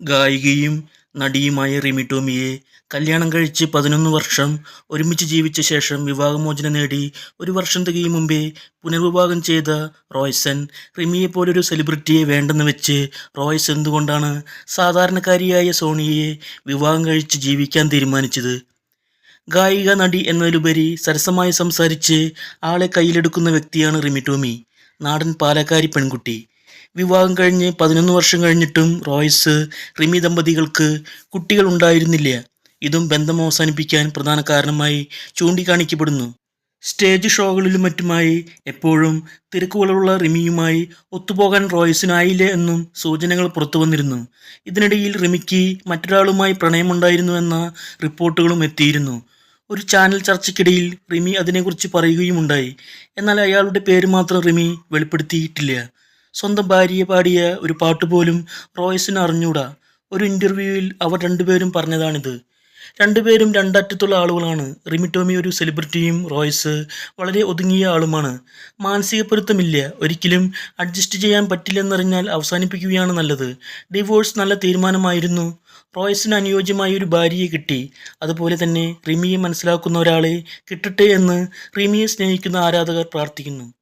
ഗായികയും നടിയുമായ റിമി ടോമിയെ കല്യാണം കഴിച്ച് പതിനൊന്ന് വർഷം ഒരുമിച്ച് ജീവിച്ച ശേഷം വിവാഹമോചനം നേടി ഒരു വർഷം തികയും മുമ്പേ പുനർവിവാഹം ചെയ്ത റോയ്സൺ റിമിയെപ്പോലൊരു സെലിബ്രിറ്റിയെ വേണ്ടെന്ന് വെച്ച് റോയ്സ് എന്തുകൊണ്ടാണ് സാധാരണക്കാരിയായ സോണിയെ വിവാഹം കഴിച്ച് ജീവിക്കാൻ തീരുമാനിച്ചത്? ഗായിക നടി എന്നതിലുപരി സരസമായി സംസാരിച്ച് ആളെ കയ്യിലെടുക്കുന്ന വ്യക്തിയാണ് റിമി ടോമി. നാടൻ പാലക്കാരി പെൺകുട്ടി. വിവാഹം കഴിഞ്ഞ് പതിനൊന്ന് വർഷം കഴിഞ്ഞിട്ടും റോയ്സ് റിമി ദമ്പതികൾക്ക് കുട്ടികൾ ഉണ്ടായിരുന്നില്ല. ഇതും ബന്ധം അവസാനിപ്പിക്കാൻ പ്രധാന കാരണമായി ചൂണ്ടിക്കാണിക്കപ്പെടുന്നു. സ്റ്റേജ് ഷോകളിലും മറ്റുമായി എപ്പോഴും തിരക്കുകളുള്ള റിമിയുമായി ഒത്തുപോകാൻ റോയ്സിനായില്ല എന്നും സൂചനകൾ പുറത്തു വന്നിരുന്നു. ഇതിനിടയിൽ റിമിക്ക് മറ്റൊരാളുമായി പ്രണയമുണ്ടായിരുന്നുവെന്ന റിപ്പോർട്ടുകളും എത്തിയിരുന്നു. ഒരു ചാനൽ ചർച്ചയ്ക്കിടയിൽ റിമി അതിനെക്കുറിച്ച് പറയുകയുമുണ്ടായി. എന്നാൽ അയാളുടെ പേര് മാത്രം റിമി വെളിപ്പെടുത്തിയിട്ടില്ല. സ്വന്തം ഭാര്യയെ പാടിയ ഒരു പാട്ട് പോലും റോയ്സിന് അറിഞ്ഞൂടാ. ഒരു ഇന്റർവ്യൂവിൽ അവർ രണ്ടുപേരും പറഞ്ഞതാണിത്. രണ്ടുപേരും രണ്ടറ്റത്തുള്ള ആളുകളാണ്. റിമിറ്റോമി ഒരു സെലിബ്രിറ്റിയും റോയ്സ് വളരെ ഒതുങ്ങിയ ആളുമാണ്. മാനസിക പൊരുത്തമില്ല ഒരിക്കലും അഡ്ജസ്റ്റ് ചെയ്യാൻ പറ്റില്ലെന്നറിഞ്ഞാൽ അവസാനിപ്പിക്കുകയാണ് നല്ലത്. ഡിവോഴ്സ് നല്ല തീരുമാനമായിരുന്നു. റോയ്സിന് അനുയോജ്യമായ ഒരു ഭാര്യയെ കിട്ടി. അതുപോലെ തന്നെ റിമിയെ മനസ്സിലാക്കുന്ന ഒരാളെ കിട്ടട്ടെ എന്ന് റിമിയെ സ്നേഹിക്കുന്ന ആരാധകർ പ്രാർത്ഥിക്കുന്നു.